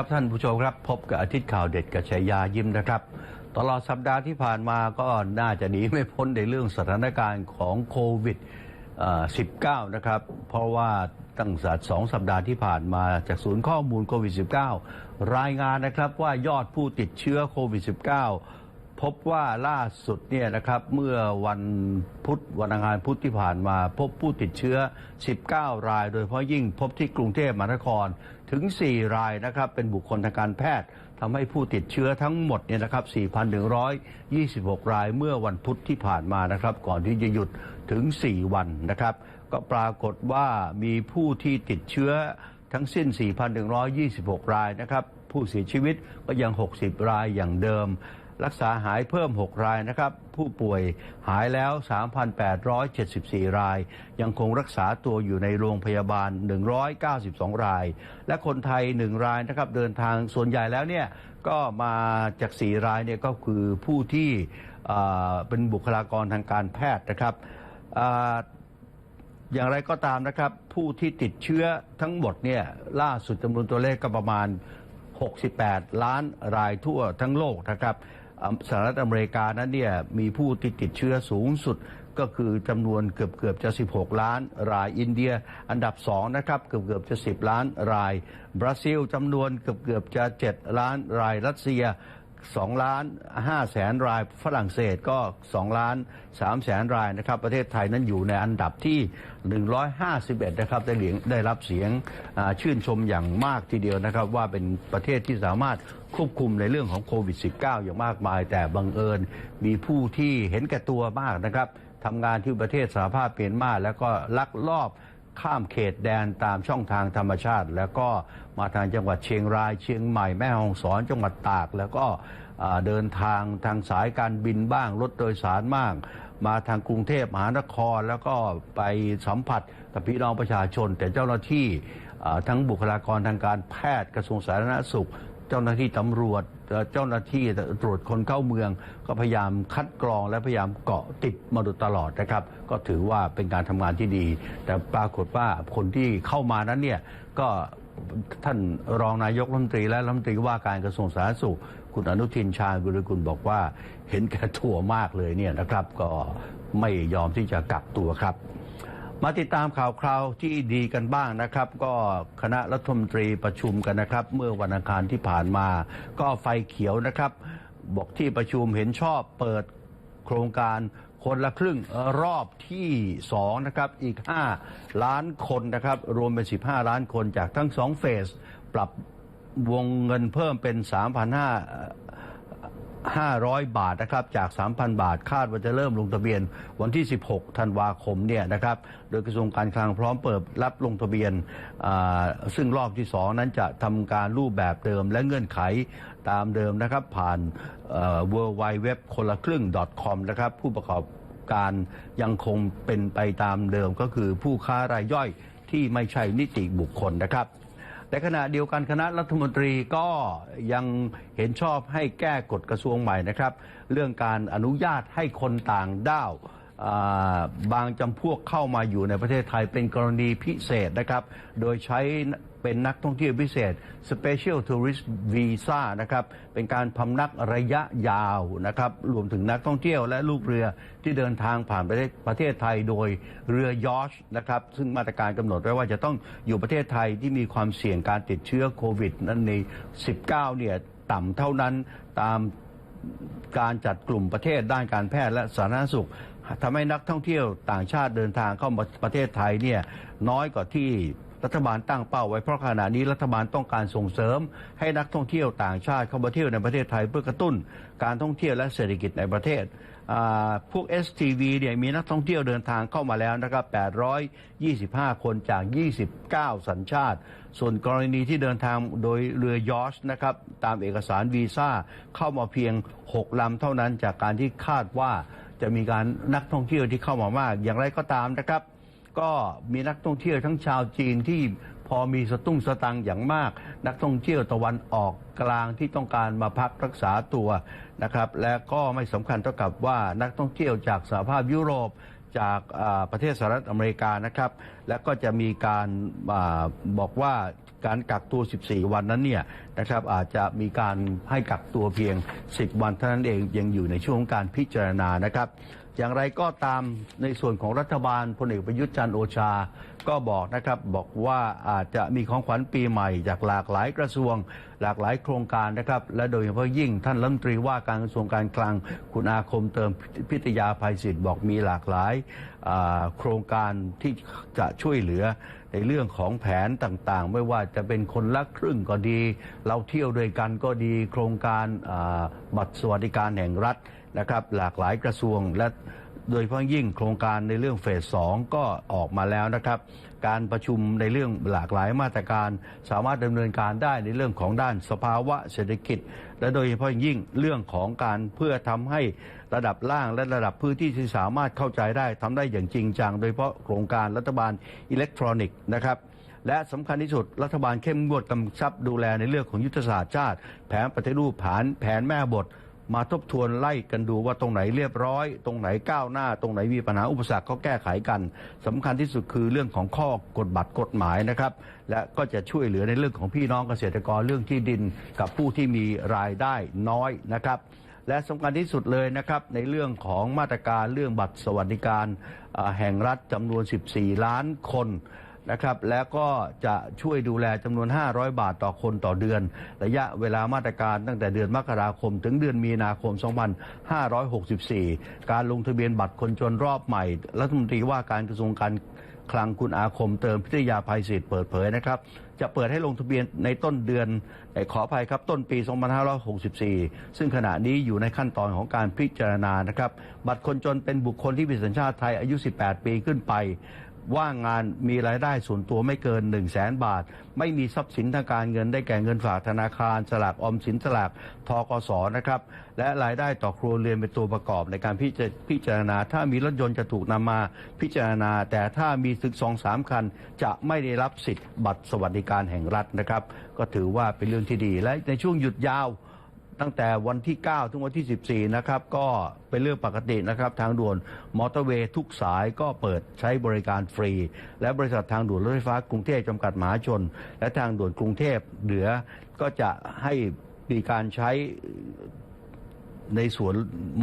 ครับท่านผู้ชมครับ พบกับอาทิตย์ข่าวเด็ดกับชัยยายิ้มนะครับ ตลอดสัปดาห์ที่ผ่านมาก็น่าจะหนีไม่พ้นในเรื่องสถานการณ์ของโควิด 19 นะครับ เพราะว่าตั้งแต่สองสัปดาห์ที่ผ่านมาจากศูนย์ข้อมูลโควิด -19 รายงานนะครับว่ายอดผู้ติดเชื้อโควิด -19 พบว่าล่าสุดเนี่ยนะครับเมื่อวันพุธวันอังคารพุธที่ผ่านมา พบผู้ติดเชื้อ 19 ราย โดยเฉพาะยิ่งพบที่กรุงเทพมหานครถึง 4 รายนะครับเป็นบุคคลทางการแพทย์ทำให้ผู้ติดเชื้อทั้งหมดเนี่ยนะครับ 4,126 รายเมื่อวันพุธที่ผ่านมานะครับ ก่อนที่จะหยุดถึง 4 วันนะครับ ก็ปรากฏว่ามีผู้ที่ติดเชื้อทั้งสิ้น 4,126 รายนะครับ ผู้เสียชีวิตก็ยัง 60 รายอย่างเดิม รักษาหายเพิ่ม 6 รายนะครับ ผู้ป่วยหายแล้ว 3,874 ราย ยังคงรักษาตัวอยู่ในโรงพยาบาล 192 ราย และคนไทย 1 รายนะครับเดินทางส่วนใหญ่แล้วเนี่ยก็มาจาก 4 รายเนี่ยก็คือผู้ที่เป็นบุคลากรทางการแพทย์นะครับอย่างไรก็ตามนะครับ ผู้ที่ติดเชื้อทั้งหมดเนี่ยล่าสุดจำนวนตัวเลขก็ประมาณ 68 ล้านรายทั่วทั้งโลกนะครับ สหรัฐอเมริกานั้นเนี่ยมีผู้ติดติดเชื้อสูงสุดก็คือจำนวนเกือบเกือบจะ 16 ล้านรายอินเดีย อันดับ 2 นะครับ เกือบเกือบจะ 10 ล้านราย บราซิลจำนวนเกือบเกือบจะ 7 ล้านรายรัสเซีย 2ล้าน5แสนราย ฝรั่งเศสก็2ล้าน3แสนรายนะครับ ประเทศไทยนั้นอยู่ในอันดับที่ 151 นะครับ ได้เหรียญได้รับเสียงชื่นชมอย่างมากทีเดียวนะครับ ว่าเป็นประเทศที่สามารถควบคุมในเรื่องของโควิด -19 อย่างมากมาย แต่บังเอิญมีผู้ที่เห็นแก่ตัวมากนะครับทำงานที่ประเทศสหภาพเมียนมาแล้วก็ลักลอบ ข้ามเขตแดนตามช่องทางธรรมชาติ แล้วก็มาทางจังหวัดเชียงรายเชียงใหม่แม่ฮ่องสอนจังหวัดตาก แล้วก็เดินทางทางสายการบินบ้างรถโดยสารบ้างมาทางกรุงเทพมหานคร แล้วก็ไปสัมผัสกับพี่น้องประชาชน แต่เจ้าหน้าที่ทั้งบุคลากรทางการแพทย์กระทรวงสาธารณสุข เจ้าหน้าที่ตำรวจ เจ้าหน้าที่ตรวจคนเข้าเมือง ก็พยายามคัดกรองและพยายามเกาะติดมาโดยตลอดนะครับ ก็ถือว่าเป็นการทำงานที่ดี แต่ปรากฏว่าคนที่เข้ามานั้นเนี่ยก็ท่านรองนายกรัฐมนตรีและรัฐมนตรีว่าการกระทรวงสาธารณสุข คุณอนุทินชาญวิรุกุลบอกว่า เห็นแก่ถั่วมากเลยเนี่ยนะครับ ก็ไม่ยอมที่จะกักตัวครับ มาติดตามข่าวคราวที่ดีกันบ้างนะครับ ก็คณะรัฐมนตรีประชุมกันนะครับ เมื่อวันอังคารที่ผ่านมา ก็ไฟเขียวนะครับ บอกที่ประชุมเห็นชอบเปิดโครงการคนละครึ่งรอบที่2นะครับอีก 5 ล้านคนนะครับ รวมเป็น 15 ล้านคนจากทั้ง 2 เฟส ปรับวงเงินเพิ่มเป็น 3,500 500 บาทนะครับจาก 3,000 บาท คาดว่าจะเริ่มลงทะเบียนวันที่ 16 ธันวาคมเนี่ยนะครับโดยกระทรวงการคลังพร้อมเปิดรับลงทะเบียน ซึ่งรอบที่ 2 นั้นจะทำการรูปแบบเดิมและเงื่อนไขตามเดิมนะครับ ผ่าน w w w คนละครึ่ง .com นะครับผู้ประกอบการยังคงเป็นไปตามเดิมก็คือผู้ค้ารายย่อยที่ไม่ใช่นิติบุคคลนะครับ แต่ขณะเดียวกันคณะรัฐมนตรีก็ยังเห็นชอบให้แก้กฎกระทรวงใหม่นะครับ เรื่องการอนุญาตให้คนต่างด้าว บางจำพวกเข้ามาอยู่ในประเทศไทยเป็นกรณีพิเศษนะครับ โดยใช้เป็นนักท่องเที่ยวพิเศษ Special Tourist Visa นะครับ เป็นการพำนักระยะยาวนะครับ รวมถึงนักท่องเที่ยวและลูกเรือที่เดินทางผ่านประเทศประเทศไทยโดยเรือยอชนะครับ ซึ่งมาตรการกำหนดไว้ว่าจะต้องอยู่ประเทศไทยที่มีความเสี่ยงการติดเชื้อโควิด นั้นใน 19 เนี่ยต่ำเท่านั้นตามการจัดกลุ่มประเทศด้านการแพทย์และสาธารณสุข ทำให้นักท่องเที่ยวต่างชาติเดินทางเข้ามาประเทศไทยเนี่ยน้อยกว่าที่รัฐบาลตั้งเป้าไว้เพราะขณะนี้รัฐบาลต้องการส่งเสริม ให้นักท่องเที่ยวต่างชาติเข้ามาเที่ยวในประเทศไทยเพื่อกระตุ้นการท่องเที่ยวและเศรษฐกิจในประเทศพวก STV เนี่ยมีนักท่องเที่ยวเดินทางเข้ามาแล้วนะครับ 825 คนจาก 29 สัญชาติ ส่วนกรณีที่เดินทางโดยเรือยอชนะครับ ตามเอกสารวีซ่าเข้ามาเพียง 6 ลำเท่านั้นจากการที่คาดว่า จะมีการนักท่องเที่ยวที่เข้ามามาก อย่างไรก็ตามนะครับ ก็มีนักท่องเที่ยวทั้งชาวจีนที่พอมีสตุ้งสตังอย่างมาก นักท่องเที่ยวตะวันออกกลางที่ต้องการมาพักรักษาตัวนะครับ และก็ไม่สำคัญเท่ากับว่านักท่องเที่ยวจากสหภาพยุโรปจากประเทศสหรัฐอเมริกานะครับ และก็จะมีการอบอกว่า การกักตัว 14 วันนั้นเนี่ยนะครับอาจจะมีการให้กักตัวเพียง 10 วันเท่านั้นเองยังอยู่ในช่วงการพิจารณานะครับ อย่างไรก็ตามในส่วนของรัฐบาลพลเอกประยุทธ์จันโอชา ก็บอกนะครับบอกว่าอาจจะมีของขวัญปีใหม่ จากหลากหลายกระทรวง หลากหลายโครงการนะครับ และโดยเฉพาะยิ่งท่านรัฐมนตรีว่าการกระทรวงการคลังคุณอาคมเติมพิทยาภัยศิษย์บอกมีหลากหลายโครงการที่จะช่วยเหลือ ในเรื่องของแผนต่างๆ ไม่ว่าจะเป็นคนละครึ่งก็ดี เราเที่ยวด้วยกันก็ดี โครงการบัตรสวัสดิการแห่งรัฐนะครับ หลากหลายกระทรวงและ โดยเฉพาะยิ่งโครงการในเรื่องเฟสสองก็ออกมาแล้วนะครับ การประชุมในเรื่องหลากหลายมาตรการ สามารถดำเนินการได้ในเรื่องของด้านสภาวะเศรษฐกิจ และโดยเฉพาะยิ่งเรื่องของการเพื่อทำให้ระดับล่างและระดับพื้นที่ที่สามารถเข้าใจได้ทำได้อย่างจริงจัง โดยเฉพาะโครงการรัฐบาลอิเล็กทรอนิกส์นะครับและสำคัญที่สุดรัฐบาลเข้มงวดกำชับดูแลในเรื่องของยุทธศาสตร์ชาติ แผนปฏิรูปแผนแผนแม่บท มาทบทวนไล่กันดูว่าตรงไหนเรียบร้อย ตรงไหนก้าวหน้า ตรงไหนมีปัญหาอุปสรรคก็แก้ไขกันสำคัญที่สุดคือเรื่องของข้อกฎบัตรกฎหมายนะครับ และก็จะช่วยเหลือในเรื่องของพี่น้องเกษตรกรเรื่องที่ดินกับผู้ที่มีรายได้น้อยนะครับและสำคัญที่สุดเลยนะครับในเรื่องของมาตรการเรื่องบัตรสวัสดิการแห่งรัฐจำนวน 14 ล้านคน นะครับ แล้วก็จะช่วยดูแลจำนวน 500 บาทต่อคนต่อเดือน ระยะเวลามาตรการตั้งแต่เดือนมกราคม ถึงเดือนมีนาคม 2564 การลงทะเบียนบัตรคนจนรอบใหม่ รัฐมนตรีว่าการกระทรวงการคลังคุณอาคมเติมพิทยาภัยศิษย์เปิดเผยนะครับ จะเปิดให้ลงทะเบียนในต้นเดือนขออภัยครับต้นปี 2564 ซึ่งขณะนี้อยู่ในขั้นตอนของการพิจารณานะครับ บัตรคนจนเป็นบุคคลที่มีสัญชาติไทยอายุ 18 ปีขึ้นไป ว่างงานมีรายได้ส่วนตัวไม่เกิน 1 0 0 0 0แสนบาท ไม่มีทรัพย์สินทางการเงินได้แก่เงินฝากธนาคาร สลากออมสินสลากทกสนะครับ และรายได้ต่อครัวเรือนเป็นตัวประกอบในการพิจพจารณา ถ้ามีรถยนต์จะถูกนำมาพิจารณา แต่ถ้ามีถึงสองสามคัน จะไม่ได้รับสิทธิ์บัตรสวัสดิการแห่งรัฐนะครับ ก็ถือว่าเป็นเรื่องที่ดีและในช่วงหยุดยาว ตั้งแต่วันที่ 9 ถึงวันที่ 14 นะครับ ก็เป็นเรื่องปกตินะครับ ทางด่วนมอเตอร์เวย์ทุกสายก็เปิดใช้บริการฟรี และบริษัททางด่วนรถไฟฟ้ากรุงเทพจำกัดมหาชน และทางด่วนกรุงเทพเหลือก็จะให้มีการใช้ในส่วน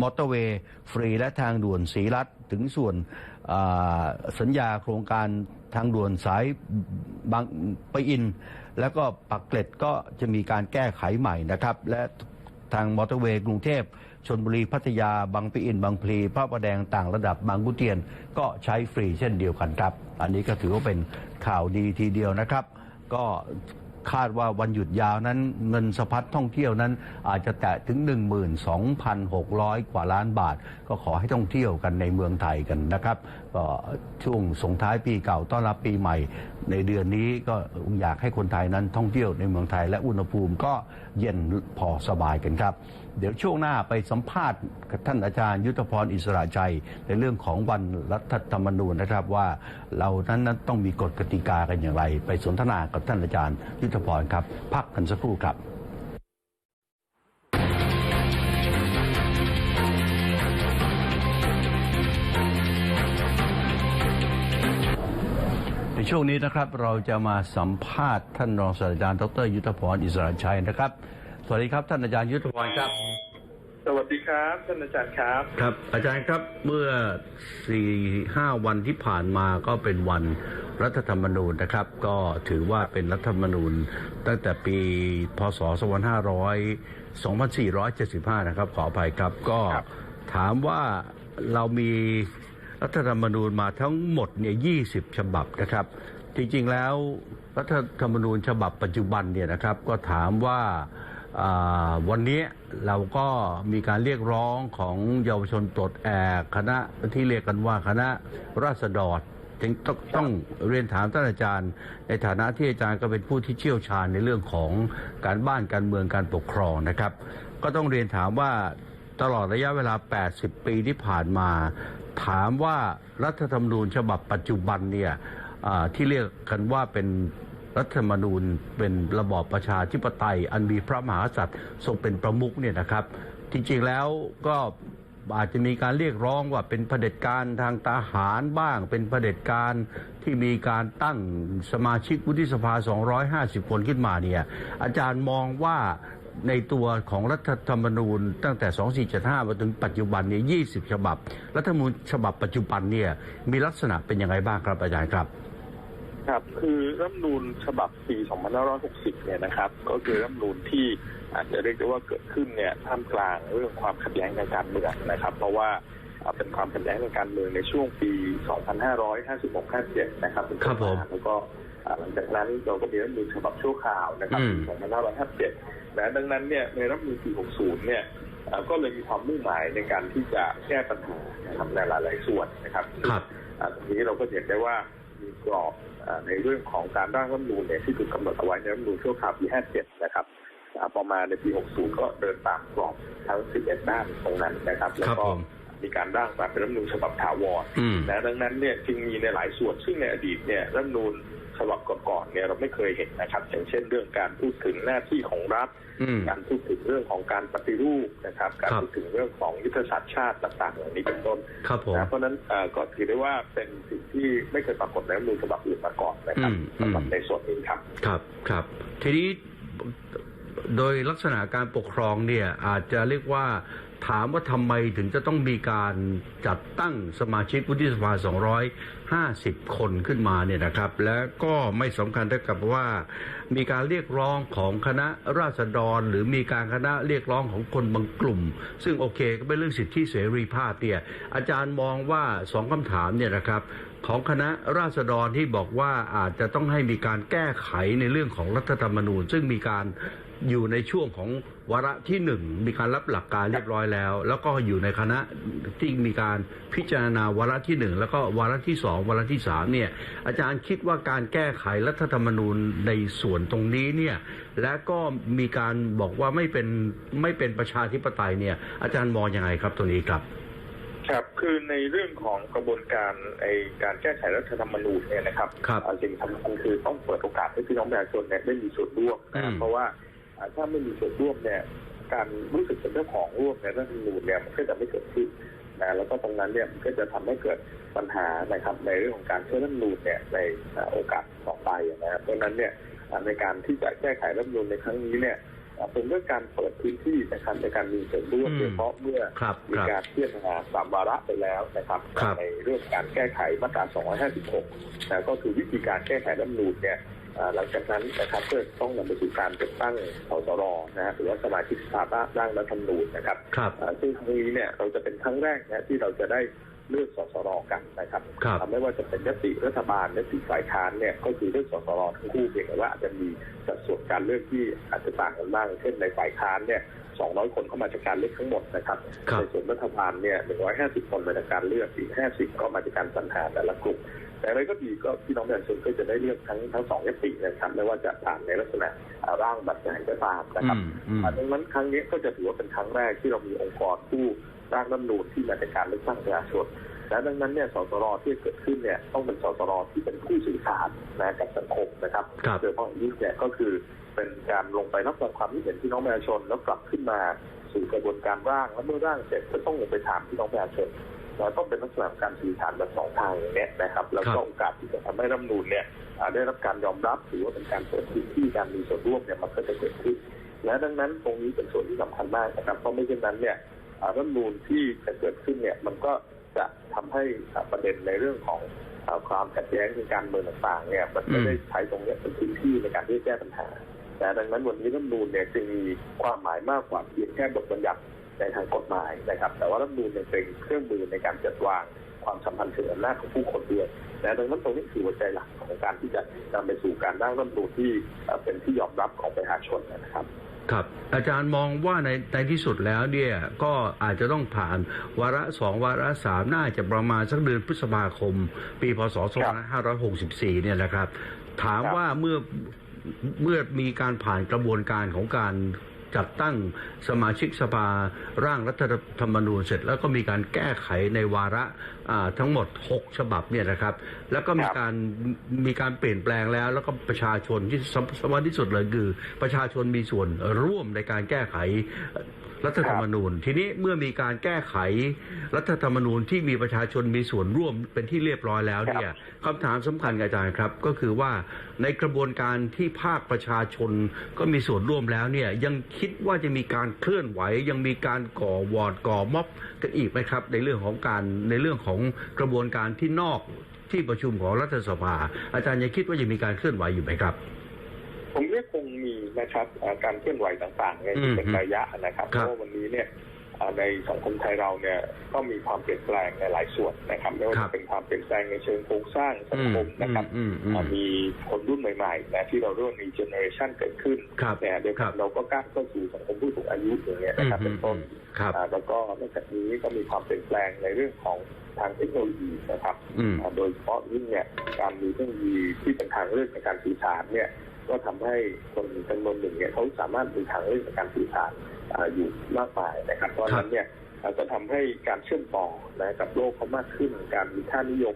มอเตอร์เวย์ฟรี และทางด่วนสีรัฐถึงส่วนสัญญาโครงการทางด่วนสายบางไปะอิน แล้วก็ปักเกร็ดก็จะมีการแก้ไขใหม่นะครับ และ ทางมอเตอร์เวย์กรุงเทพชนบุรีพัทยาบางปะอินบางพลีพระประแดงต่างระดับบางกุเทียน ก็ใช้ฟรีเช่นเดียวกันครับ อันนี้ก็ถือว่าเป็นข่าวดีทีเดียวนะครับ ก็คาดว่าวันหยุดยาวนั้นเงินสะพัดท่องเที่ยวนั้น อาจจะแตะถึง 12,600 กว่าล้านบาท ก็ขอให้ท่องเที่ยวกันในเมืองไทยกันนะครับ ก็ช่วงส่งท้ายปีเก่าต้อนรับปีใหม่ ในเดือนนี้ก็อยากให้คนไทยนั้นท่องเที่ยวในเมืองไทยและอุณหภูมิก็เย็นพอสบายกันครับ เดี๋ยวช่วงหน้าไปสัมภาษณ์ท่านอาจารย์ยุทธพรอิสระชัย ในเรื่องของวันรัฐธรรมนูญนะครับว่าเรานั้นนั้นต้องมีกฎกติกากันอย่างไร ไปสนทนากับท่านอาจารย์ยุทธพรครับ พักกันสักครู่ครับ ช่วงนี้นะครับเราจะมาสัมภาษณ์ท่านรองศาสตราจารย์ดรยุทธพรอิสระชัยนะครับ สวัสดีครับ ท่านอาจารย์ยุทธพรครับ สวัสดีครับท่านอาจารย์ครับ ครับ อาจารย์ครับเมื่อสี่ห้าวันที่ผ่านมาก็เป็นวันรัฐธรรมนูญนะครับ ก็ถือว่าเป็นรัฐธรรมนูญ ตั้งแต่ปีพศ 2500 2475 นะครับ ขออภัยครับก็ครับถามว่าเรามี รัฐธรรมนูญมาทั้งหมดเนี่ย20ฉบับนะครับ จริงๆแล้วรัฐธรรมนูญฉบับปัจจุบันเนี่ยนะครับก็ถามว่าอ่าวันนี้เราก็มีการเรียกร้องของเยาวชนปลดแอกคณะที่เรียกกันว่าคณะราษฎรจึงต้องต้องเรียนถามท่านอาจารย์ ในฐานะที่อาจารย์ก็เป็นผู้ที่เชี่ยวชาญในเรื่องของการบ้านการเมืองการปกครองนะครับ ก็ต้องเรียนถามว่าตลอดระยะเวลา 80 ปีที่ผ่านมา ถามว่ารัฐธรรมนูญฉบับปัจจุบันเนี่ยที่เรียกกันว่าเป็นรัฐธรรมนูญเป็นระบอบประชาธิปไตย อันมีพระมหากษัตริย์ทรงเป็นประมุขเนี่ยนะครับ จริงๆแล้วก็อาจจะมีการเรียกร้องว่าเป็นเผด็จการทางทหารบ้าง เป็นเผด็จการที่มีการตั้งสมาชิกวุฒิสภา 250 คนขึ้นมาเนี่ยอาจารย์มองว่า ในตัวของรัฐธรรมนูญตั้งแต่ 2475 มาถึงปัจจุบันเนี่ย20 ฉบับ รัฐธรรมนูญฉบับปัจจุบันเนี่ยมีลักษณะเป็นยังไงบ้างครับอาจารย์ครับครับคือรัฐธรรมนูญฉบับปี2560 เนี่ยนะครับ ก็คือรัฐธรรมนูญที่อาจจะเรียกได้ว่าเกิดขึ้นเนี่ยท่ามกลางเรื่องความขัดแย้งในการเมืองนะครับ เพราะว่าอ่าเป็นความขัดแย้งในการเมืองในช่วงปี 2556-57 นะครับเป็นต้นครับผมแล้วก็อ่าหลังจากนั้นเราก็มีรัฐธรรมนูญฉบับชั่วคราวนะครับอืมปี2557 และดังนั้นเนี่ยในรัฐธรรมนูญปี 60 เนี่ยอ่าก็เลยมีความมุ่งหมายในการที่จะแก้ปัญหานะครับในหลายๆส่วนนะครับครับอ่าตรงนี้เราก็เห็นได้ว่ามีกรอบอ่าในเรื่องของการร่างรัฐธรรมนูญเนี่ยที่ถูกกำหนดเอาไว้ในรัฐธรรมนูญชั่วคราวปี 57 นะครับอ่าพอมาในปี 60 ก็เดินตามกรอบทั้ง 11 ด้านตรงนั้นนะครับ แล้วครับก็ผ มมีการร่างมาเป็นรัฐธรรมนูญฉบับถาวรอืมนะดังนั้นเนี่ยจึงมีในหลายส่วนซึ่งในอดีตเนี่ยรัฐธรรมนูญฉบับก่อนๆเนี่ยเราไม่เคยเห็นนะครับ อย่างเช่นเรื่องการพูดถึงหน้าที่ของรัฐอืมการพูดถึงเรื่องของการปฏิรูปนะครับ การครับพูดถึงเรื่องของยุทธศาสตร์ชาติต่างๆเหล่านี้เป็นต้นครับผมนะเพราะฉะนั้นเอ่อก็ถือได้ว่าเป็นสิ่งที่ไม่เคยปรากฏในรัฐธรรมนูญฉบับอื่นมาก่อนนะครับอืมอืมสำหรับในส่วนนี้ครับ ครับครับ ทีนี้โดยลักษณะการปกครองเนี่ยอาจจะเรียกว่า ถามว่าทำไมถึงจะต้องมีการจัดตั้งสมาชิกวุฒิสภา 250 คนขึ้นมาเนี่ยนะครับ และก็ไม่สำคัญเท่ากับว่า มีการเรียกร้องของคณะราษฎร หรือมีการคณะเรียกร้องของคนบางกลุ่ม ซึ่งโอเคก็เป็นเรื่องสิทธิเสรีภาพเนี่ยอาจารย์มองว่าสองคำถามเนี่ยนะครับของคณะราษฎรที่บอกว่าอาจจะต้องให้มีการแก้ไขในเรื่องของรัฐธรรมนูญ ซึ่งมีการ อยู่ในช่วงของวาระที่หนึ่งมีการรับหลักการเรียบร้อยแล้ว แล้วก็อยู่ในคณะที่มีการพิจารณาวาระที่หนึ่งแล้วก็วาระที่สองวาระที่สามเนี่ยอาจารย์คิดว่าการแก้ไขรัฐธรรมนูญในส่วนตรงนี้เนี่ยและก็มีการบอกว่าไม่เป็นไม่เป็นประชาธิปไตยเนี่ยอาจารย์มองยังไงครับตรงนี้ครับครับ คือในเรื่องของกระบวนการไอการแก้ไขรัฐธรรมนูญเนี่ยนะครับครับอ่าสิ่งสำคัญคือต้องเปิดโอกาสให้พี่น้องประชาชนเนี่ยได้มีส่วนร่วมนะครับอืมเพราะว่าอ่า ถ้าไม่มีส่วนร่วมเนี่ยการรู้สึกเป็นเจ้าของร่วมในรัฐธรรมนูญเนี่ยมันก็จะไม่เกิดขึ้นนะแล้วก็ตรงนั้นเนี่ยมันก็จะทำให้เกิดปัญหานะครับในเรื่องของการใช้รัฐธรรมนูญเนี่ยในอ่าโอกาสต่อไปนะครับเพราะฉะนั้นเนี่ยอ่าในการที่จะแก้ไขรัฐธรรมนูญในครั้งนี้เนี่ยอ่าเป็นเรื่องการเปิดพื้นที่นะครับในการมีส่วนร่วมอืมโดยเฉพาะเมื่อครับมีครับการพิจารณาสามวาระไปแล้วนะครับครับ ในเรื่องการแก้ไขมาตรา 256นะก็คือวิธีการแก้ไขรัฐธรรมนูญเนี่ยอ่า หลังจากนั้นนะครับก็ต้องนำไปสู่การจัดตั้งสสรนะฮะหรือว่าสมาชิกสภาร่างรัฐธรรมนูญนะครับครับอ่าซึ่งครั้งนี้เนี่ยเราจะเป็นครั้งแรกนะที่เราจะได้เลือกสสรกันนะครับครับอ่าไม่ว่าจะเป็นยติรัฐบาลยติฝ่ายค้านเนี่ยก็คือเลือกสสรทั้งคู่เพียงแต่ว่าอาจจะมีสัดส่วนการเลือกที่อาจจะต่างกันบ้างเช่นในฝ่ายค้านเนี่ย200 คนเข้ามาจากการเลือกทั้งหมดนะครับครับในส่วนรัฐบาลเนี่ย150 คนมาจากการเลือกอีก50 ก็มาจากการสรรหาแต่ละกลุ่ม แต่อะไรก็ดีก็พี่น้องประชาชนก็จะได้เลือกทั้งทั้งสองยตินะครับไม่ว่าจะผ่านในลักษณะอ่าร่างบัตรใหญ่ก็ตามนะครับอืมอืมอ่าดังนั้นครั้งนี้ก็จะถือว่าเป็นครั้งแรกที่เรามีองค์กรผู้ร่างรัฐธรรมนูญที่มาจากการเลือกตั้งประชาชนและดังนั้นเนี่ยสสรที่เกิดขึ้นเนี่ยต้องเป็นสสรที่เป็นผู้สื่อสารนะกับสังคมนะครับครับโดยเฉพาะอย่างยิ่งเนี่ยก็คือเป็นการลงไปรับฟังความคิดเห็นพี่น้องประชาชนแล้วกลับขึ้นมาสู่กระบวนการร่างแล้วเมื่อร่างเสร็จก็ต้องลงไปถามพี่น้องประชาชน เราต้องเป็นลักษณะของการสื่อสารแบบสองทางอย่างเนี้ยนะครับแล้วครัก็บโอกาสที่จะทำให้รัฐธรรมนูญเนี่ยอ่าได้รับการยอมรับหรือว่าเป็นการเปิดพื้นที่การมีส่วนร่วมเนี่ยมันก็จะเกิดขึ้น และดังนั้นตรงนี้เป็นส่วนที่สำคัญมากนะครับเพราะไม่เช่นนั้นเนี่ยอ่ารัฐธรรมนูญที่จะเกิดขึ้นเนี่ยมันก็จะทำให้อ่าประเด็นในเรื่องของอ่าความขัดแย้งในการเมืองต่างๆเนี่ยมันไม่ได้ใช้ตรงเนี้ยเป็นพื้นที่ในการที่จะแก้ปัญหา แต่ดังนั้นวันนี้รัฐธรรมนูญเนี่ยจึงมีความหมายมากกว่าเพียงแค่บทบัญญัติ ในทางกฎหมายนะครับ แต่ว่ารัฐมนูญเป็นเครื่องมือในการจัดวางความสัมพันธ์เชิงอำนาจของผู้คนด้วยและดังนั้นตรงนี้คือหัวใจหลักของการที่จะนำไปสู่การร่างรัฐมนูญที่เป็นที่ยอมรับของประชาชนนะครับครับอาจารย์มองว่าในในที่สุดแล้วเนี่ยก็อาจจะต้องผ่านวาระสองวาระสามน่าจะประมาณสักเดือนพฤษภาคม ปีพศ 2564 เนี่ยนะครับ ถามว่าเมื่อเมื่อมีการผ่านกระบวนการของการ จัดตั้งสมาชิกสภาร่างรัฐธรรมนูญเสร็จแล้วก็มีการแก้ไขในวาระ ทั้งหมด 6 ฉบับเนี่ยนะครับ แล้วก็มีครับการมีการเปลี่ยนแปลงแล้ว แล้วก็ประชาชนที่สำสำคัญที่สุดเลยคือ ประชาชนมีส่วนร่วมในการแก้ไขรัฐธรรมนูญ ทีนี้เมื่อมีการแก้ไขรัฐธรรมนูญที่มีประชาชนมีส่วนร่วมเป็นที่เรียบร้อยแล้วเนี่ยคำถามสำคัญกับอาจารย์ครับ ก็คือว่าในกระบวนการที่ภาคประชาชนก็มีส่วนร่วมแล้วเนี่ยยังคิดว่าจะมีการเคลื่อนไหว ยังมีการก่อวอร์ดก่อม็อบกันอีกไหมครับ ในเรื่องของการในเรื่องของกระบวนการที่นอกที่ประชุมของรัฐสภา อาจารย์ยังคิดว่าจะมีการเคลื่อนไหวอยู่ไหมครับ ผมว่าคงมีนะครับอ่าการเคลื่อนไหวต่างๆเนี่ยที่เป็นอืมระยะนะครับเพครับราะว่าวันนี้เนี่ยอ่า ในสังคมไทยเราเนี่ยก็มีความเปลี่ยนแปลงในหลายส่วนนะครับไม่ว่าครัจะบเป็นความเปลี่ยนแปลงในเชิงโครงสร้างสังคมนะครับอืมอืมอ่าอืมมีคนรุ่นใหม่ๆนะที่เราเรียกว่ามีเจเนอเรชันเกิดขึ้นครับเนี่ยเดี๋ยวครับเราก็ก้าวเข้าสู่สังคมผู้สูงอายุอย่างเงี้ยนะครับเป็นต้นครับอ่าแล้วก็นอกจากนี้ก็มีความเปลี่ยนแปลงในเรื่องของทางเทคโนโลยีนะครับอืมอ่าโดยเฉพาะยิ่งเนี่ยการมีเทคโนโลยีที่เป็นทางเลือกในการสื่อสารเนี่ยก็ทำให้คนจำนวนหนึ่งเนี่ยเขาสามารถมีทางเลือกในการสื่อสาร อ่าอยู่มากมายนะครับ เพราะฉะนั้นเนี่ยอ่าจะทำให้การเชื่อมต่อนะกับโลกเขามากขึ้น การมีค่านิยม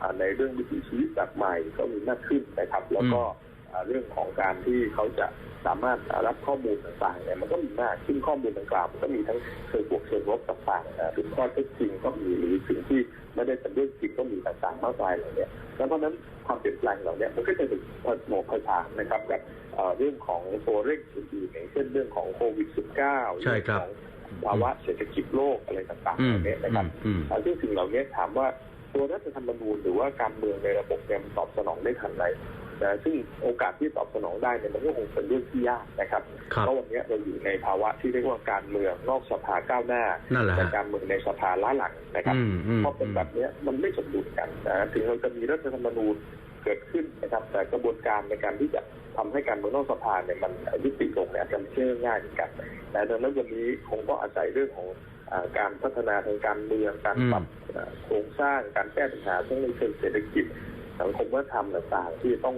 อ่าในเรื่องวิถีชีวิตแบบใหม่ก็มีมากขึ้นนะครับ แล้วก็อ่าเรื่องของการที่เขาจะสามารถรับข้อมูลต่างๆเนี่ยมันก็มีมากซึ่งข้อมูลดังกล่าวมันก็มีทั้งเชิงบวกเชิงลบต่างๆนะถึงข้อเท็จจริงก็มีหรือสิ่งที่ไม่ได้เป็นเรื่องจริงก็มีต่างๆมากมายเหล่านี้แล้วเพราะฉะนั้นความเปลี่ยนแปลงเหล่านี้มันก็จะถูกผสมผสานนะครับกับ เอ่อเรื่องของตัวเลขอื่นๆอย่างเช่นเรื่องของโควิด -19 ใช่ครับเองของภาวะเศรษฐกิจโลกอะไรต่างๆอืเหมล่านี้นะครับอืมอ่าซึ่งสิ่งเหล่านี้ถามว่าตัวรัฐธรรมนูญหรือว่าการเมืองในระบบเนี่ยมันตอบสนองได้ทันไหมนะซึ่งโอกาสที่ตอบสนองได้เนี่ยมันก็คงเป็นเรื่องที่ยากนะครับครับเพราะวันนี้เราอยู่ในภาวะที่เรียกว่าการเมืองนอกสภาก้าวหน้านั่นแหละแต่ฮะการเมืองในสภาล้าหลังนะครับอืมอืมเพราะเป็นแบบเนี้ยมันไม่สมดุลกันนะถึงเราจะมีรัฐธรรมนูญเกิดขึ้นนะครับแต่กระบวนการในการที่จะ ทำให้การเมืองนอกสภาเนี่ยมันยุติลงเนี่ยอาจะไม่ใช่เรื่อง่ายเหมือนกันแต่ดังนั้นวันนี้คงต้องอาศัยเรื่องของการพัฒนาทางการเมืองการปรับโครงสร้างการแก้ปัญหาทั้งในเชิงเศรษฐกิจสังคมวัฒนธรรมต่างๆที่ต้อง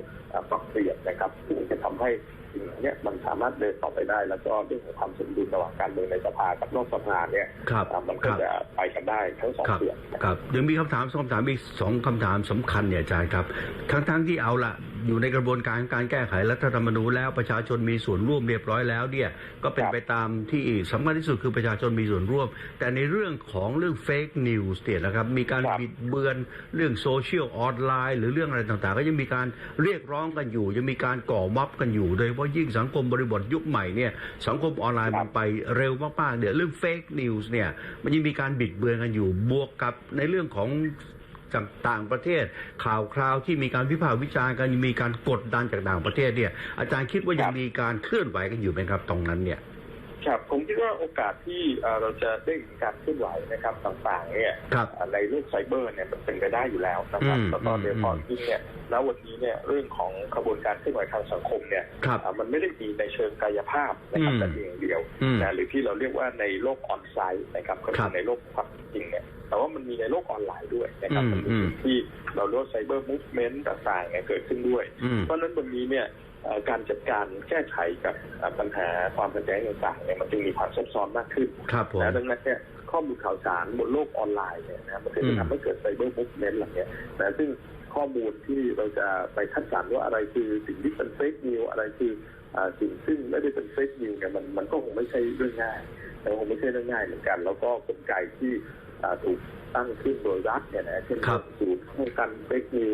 ปรับเปลี่ยนนะครับซึ่งจะทำให้ สิ่งเหล่านี้มันสามารถเดินต่อไปได้ แล้วก็เรื่องของความสมดุลระหว่างการเมืองในสภากับนอกสภาเนี่ยครับอ่ามันคก็รับจะไปกันได้ทั้งสองครับส่วนนะครับยังมีคำถามสองคำถามอีกสองคำถามสำคัญเนี่ยอาจารย์ครับ ทั้งทั้งที่เอาละอยู่ในกระบวนการการแก้ไขรัฐธรรมนูญแล้วประชาชนมีส่วนร่วมเรียบร้อยแล้วเนี่ยก็เป็นไปตามที่สำคัญที่สุดคือประชาชนมีส่วนร่วม แต่ในเรื่องของเรื่องเฟกนิวส์เนี่ยนะครับมีการบิดเบือนเรื่องโซเชียลออนไลน์ หรือเรื่องอะไรต่างๆ ก็ยังมีการเรียกร้องกันอยู่ยังมีการก่อม็อบกันอยู่โดยเฉพาะยิ่งสังคมบริบทยุคใหม่เนี่ยสังคมออนไลน์มันไปเร็วมากๆเนี่ยเรื่องเฟกนิวส์เนี่ยมันยังมีการบิดเบือนกันอยู่บวกกับในเรื่องของจากต่างประเทศข่าวคราวที่มีการวิพากษ์วิจารณ์กันมีการกดดันจากต่างประเทศเนี่ยอาจารย์คิดว่ายังมีการเคลื่อนไหวกันอยู่ไหมครับ ตรงนั้นเนี่ย ครับผมคิดว่าโอกาสที่เอ่อเราจะได้เห็นการเคลื่อนไหวนะครับต่างๆเนี่ยครับอ่าในโลกไซเบอร์เนี่ยมันเป็นไปได้อยู่แล้วนะครับอืมแล้วก็โดยเฉพาะอืมยิ่งเนี่ยณวันนี้เนี่ยเรื่องของกระบวนการเคลื่อนไหวทางสังคมเนี่ยครับอ่ามันไม่ได้มีในเชิงกายภาพนะครับอืมแต่เพียงอย่างเดียวอืมนะหรือที่เราเรียกว่าในโลกออนไซต์นะครับก็ครัคืบอในโลกความจริงเนี่ยแต่ว่ามันมีในโลกออนไลน์ด้วยนะครับอืมมันมีอืมสิ่งที่เราเรียกว่าไซเบอร์มูฟเมนต์ต่างๆเนี่ยเกิดขึ้นด้วยอืมเพราะฉะนั้นวันนี้เนี่ยเอ่อ การจัดการแก้ไขกับเอ่อปัญหาความขัดแย้งต่างๆเนี่ยมันจึงมีความซับซ้อนมากขึ้นครับผมนะดังนั้นเนี่ยข้อมูลข่าวสารบนโลกออนไลน์เนี่ยนะมันก็อืจะมทำให้เกิดไซเบอร์มูฟเมนต์เหล่านี้นะซึ่งข้อมูลที่เราจะไปคัดสรรว่าอะไรคือสิ่งที่เป็นเฟกนิวอะไรคืออ่าสิ่งซึ่งไม่ได้เป็นเฟกนิวเนี่ยมันมันก็คงไม่ใช่เรื่องง่ายแต่คงไม่ใช่เรื่องง่ายเหมือนกัน แล้วก็กลไกที่อ่าถูกตั้งขึ้นโดยรัฐเนี่ยนะเช่นครับศูนย์ป้องกันเฟกนิว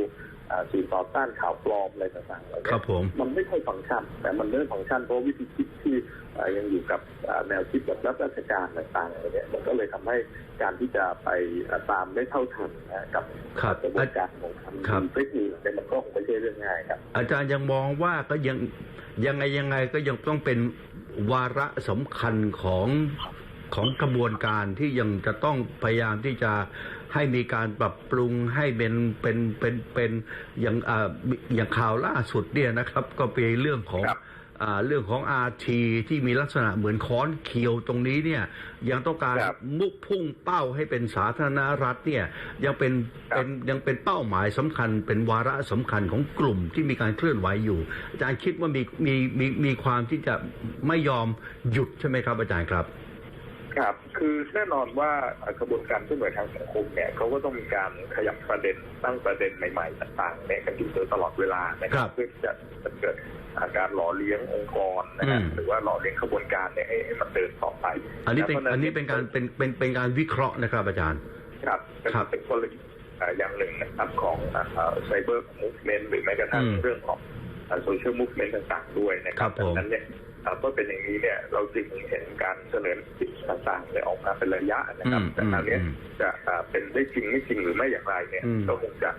ศูนย์ต่อต้านข่าวปลอมอะไรต่างๆเหล่านี้ครับผมมันไม่ค่อยฟังก์ชัน แต่มันไม่ได้ฟังก์ชันเพราะวิธีคิดที่เอ่อยังอยู่กับเอ่อแนวคิดแบบรับราชการต่างๆอะไรเนี่ยมันก็เลยทำให้การที่จะไปเอ่อตามได้เท่าทันนะกับครับกระบวนการของครัทำบเทคนิคเนี่ยมันก็คงไม่ใช่เรื่องง่ายครับ อาจารย์ยังมองว่าก็ยังยังไงยังไงก็ยังต้องเป็นวาระสำคัญของของกระบวนการที่ยังจะต้องพยายามที่จะ ให้มีการปรับปรุงให้เป็นเป็นเป็นเป็นอย่างอ่าอย่างข่าวล่าสุดเนี่ยนะครับ ก็เป็นเรื่องของครับ อ่าเรื่องของ RT ที่มีลักษณะเหมือนค้อนเคียวตรงนี้เนี่ยยังต้องการครับมุกพุ่งเป้าให้เป็นสาธารณรัฐเนี่ยยังเป็นครับ เป็นยังเป็นเป้าหมายสำคัญ เป็นวาระสำคัญของกลุ่มที่มีการเคลื่อนไหวอยู่ อาจารย์คิดว่ามีมีมีมีความที่จะไม่ยอมหยุดใช่ไหมครับอาจารย์ครับ ครับ คือแน่นอนว่าเอ่อกระบวนการเคลื่อนไหวทางสังคมเนี่ยเขาก็ต้องมีการขยับประเด็นตั้งประเด็นใหม่ๆต่างๆเนี่ยกันอยู่โดยตลอดเวลานะคครัรับบเพื่อที่จะจะเกิดอาการหล่อเลี้ยงองค์กรนะฮะอืมหรือว่าหล่อเลี้ยงขบวนการเนี่ยให้ให้มันเดินต่อไป อันนี้เป็นพราะฉะอันนี้เป็นการเป็นเป็นเป็นการวิเคราะห์นะครับอาจารย์ ครับเป็นครับเป็นกลยุทธ์อ่าอย่างหนึ่งนะครับของไซเบอร์มูฟเมนต์หรือแม้กระทั่งอืมเรื่องของโซเชียลมูฟเมนต์ต่างๆด้วยนะคครัรับบผมดังนั้นเนี่ย อ่าเมื่อเป็นอย่างนี้เนี่ยเราจึงเห็นการเสนอสิทธิต่างๆเนี่ยออกมาเป็นระยะนะครับอืมแต่คราวเนี้ยอืมจะอ่าเป็นได้จริงไม่จริงหรือไม่อย่างไรเนี่ยอืมเราคงจะอ่า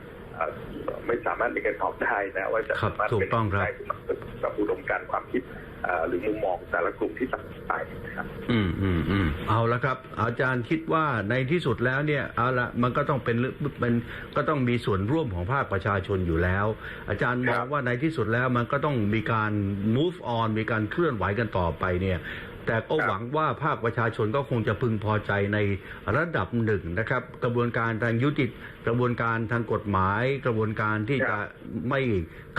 ไม่สามารถมีการตอบได้นะว่าจะครับสามารถถูกเป็นต้องครับไปกับอุดมการณ์ความคิดอ่าหรือมุมมองแต่ละกลุ่มที่ต่างไปนะครับอืมอืมอืมเอาละครับ อาจารย์คิดว่าในที่สุดแล้วเนี่ยเอาละมันก็ต้องเป็นเรื่องเป็นก็ต้องมีส่วนร่วมของภาคประชาชนอยู่แล้ว อาจารย์มองครับว่าในที่สุดแล้วมันก็ต้องมีการ move on มีการเคลื่อนไหวกันต่อไปเนี่ย แต่ก็ครับหวังว่าภาคประชาชนก็คงจะพึงพอใจในระดับหนึ่งนะครับ กระบวนการทางยุติกระบวนการทางกฎหมาย กระบวนการที่ครัจะบไม่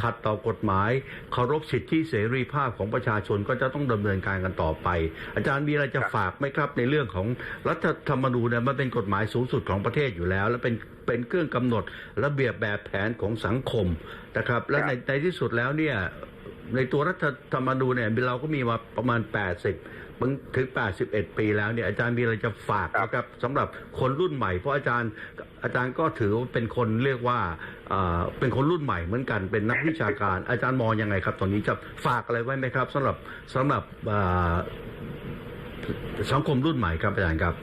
ขัดต่อกฎหมายเคารพสิทธิเสรีภาพของประชาชนก็จะต้องดำเนินการกันต่อไป อาจารย์มีอะไรจะครับฝากไหมครับ ในเรื่องของรัฐธรรมนูญเนี่ยมันเป็นกฎหมายสูงสุดของประเทศอยู่แล้ว และเป็นเป็นเครื่องกำหนดระเบียบแบบแผนของสังคมนะครับ และในในที่สุดแล้วเนี่ย ในตัวรัฐธรรมนูญเนี่ยเราก็มีมาประมาณ 80มึงถึง 81 ปีแล้วเนี่ยอาจารย์มีอะไรจะฝากครับนะครับสำหรับคนรุ่นใหม่ เพราะอาจารย์อาจารย์ก็ถือว่าเป็นคนเรียกว่าเอ่อเป็นคนรุ่นใหม่เหมือนกันเป็นนักวิชาการ อาจารย์มองยังไงครับ ตอนนี้จะฝากอะไรไว้ไหมครับสำหรับสำหรับเอ่อสังคมรุ่นใหม่ครับอาจารย์ครับ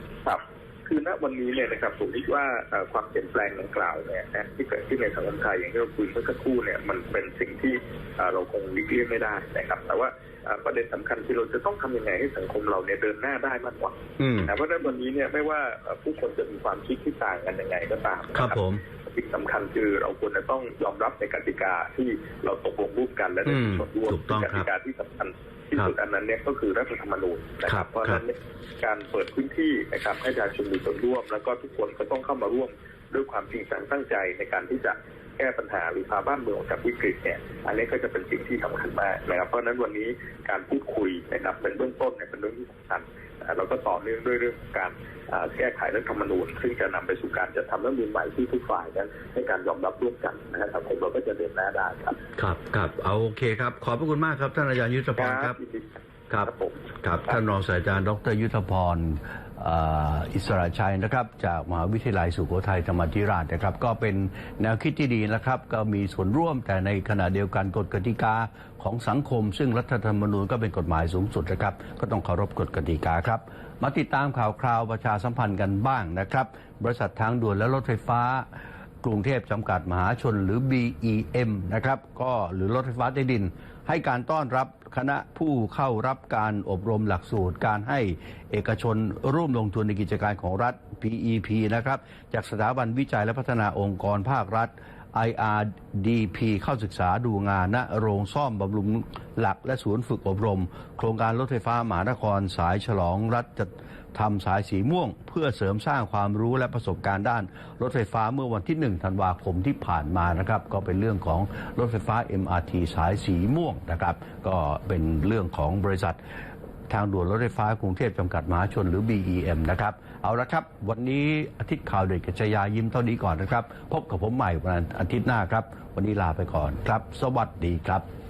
ครับคือณวันนี้เนี่ยนะครับผมคิดว่าเอ่อความเปลี่ยนแปลงดังกล่าวเนี่ยนะที่เกิดขึ้นในสังคมไทยอย่างที่เราคุยเมื่อสักครู่เนี่ยมันเป็นสิ่งที่เอ่อเราคงหลีกเลี่ยงไม่ได้นะครับ แต่ว่าเอ่อประเด็นสำคัญคือเราจะต้องทำยังไงให้สังคมเราเนี่ยเดินหน้าได้มากกว่าอืมนะเพราะฉะนั้นวันนี้เนี่ยไม่ว่าเอ่อผู้คนจะมีความคิดที่ต่างกันยังไงก็ตามนะครับผม สิ่งสำคัญคือเราควรจะต้องยอมรับในกติกาที่เราตกลงร่วมกันและได้มีส่วนร่วมถูกต้องกครับติกาที่สำคัญที่สุดอันนั้นเนี่ยก็คือรัฐธรรมนูญนะคครัรับบเพราะฉะนั้นเนี่ยการเปิดพื้นที่นะครับให้ประชาชนมีส่วนร่วม แล้วก็ทุกคนก็ต้องเข้ามาร่วมด้วยความจริงจังตั้งใจในการที่จะแก้ปัญหาหรือพาบ้านเมืองออกจากวิกฤตเนี่ยอันนี้ก็จะเป็นสิ่งที่สำคัญมากนะครับเพราะฉะนั้นวันนี้การพูดคุยนะครับเป็นเบื้องต้นเนี่ยเป็นเรื่องที่สำคัญอ่า แล้วก็ต่อเนื่องด้วยเรื่องของการอ่าแก้ไขรัฐธรรมนูญ ซึ่งจะนำไปสู่การจัดทำรัฐธรรมนูญใหม่ที่ทุกฝ่ายนั้นให้การยอมรับร่วมกันนะครับสังคมเราก็จะเดินหน้าได้ครับ ครับครับเอาโอเคครับ ขอบพระคุณมากครับท่านอาจารย์ยุทธพรครับยินดีครับครับผมครับท่านรองศาสตราจารย์ดรยุทธพรเอิสระชัยนะครับจากมหาวิทยาลัยสุโขทัยธรรมาธิราชนะครับ ก็เป็นแนวคิดที่ดีนะครับ ก็มีส่วนร่วมแต่ในขณะเดียวกันกฎกติกาของสังคม ซึ่งรัฐธรรมนูญก็เป็นกฎหมายสูงสุดนะครับ ก็ต้องเคารพกฎกติกาครับ มาติดตามข่าวคราวประชาสัมพันธ์กันบ้างนะครับ บริษัททางด่วนและรถไฟฟ้า กรุงเทพจำกัดมหาชนหรือ BEM นะครับก็หรือรถไฟฟ้าใต้ดิน ให้การต้อนรับคณะผู้เข้ารับการอบรมหลักสูตร การให้เอกชนร่วมลงทุนในกิจการของรัฐ PEP นะครับจากสถาบันวิจัยและพัฒนาองค์กรภาครัฐ IRDP เข้าศึกษาดูงานณโรงซ่อมบำรุงหลักและศูนย์ฝึกอบรม โครงการรถไฟฟ้ามหานครสายฉลองรัฐจะ ทำสายสีม่วง เพื่อเสริมสร้างความรู้และประสบการณ์ด้านรถไฟฟ้าเมื่อวันที่ 1 ธันวาคมที่ผ่านมานะครับ ก็เป็นเรื่องของรถไฟฟ้า MRT สายสีม่วงนะครับ ก็เป็นเรื่องของบริษัททางด่วนรถไฟฟ้ากรุงเทพจำกัดมหาชนหรือ BEM นะครับ เอาละครับ วันนี้อาทิตย์ข่าวเด็กกัจจยายิ้มเท่านี้ก่อนนะครับ พบกับผมใหม่วันอาทิตย์หน้าครับ วันนี้ลาไปก่อนครับ สวัสดีครับ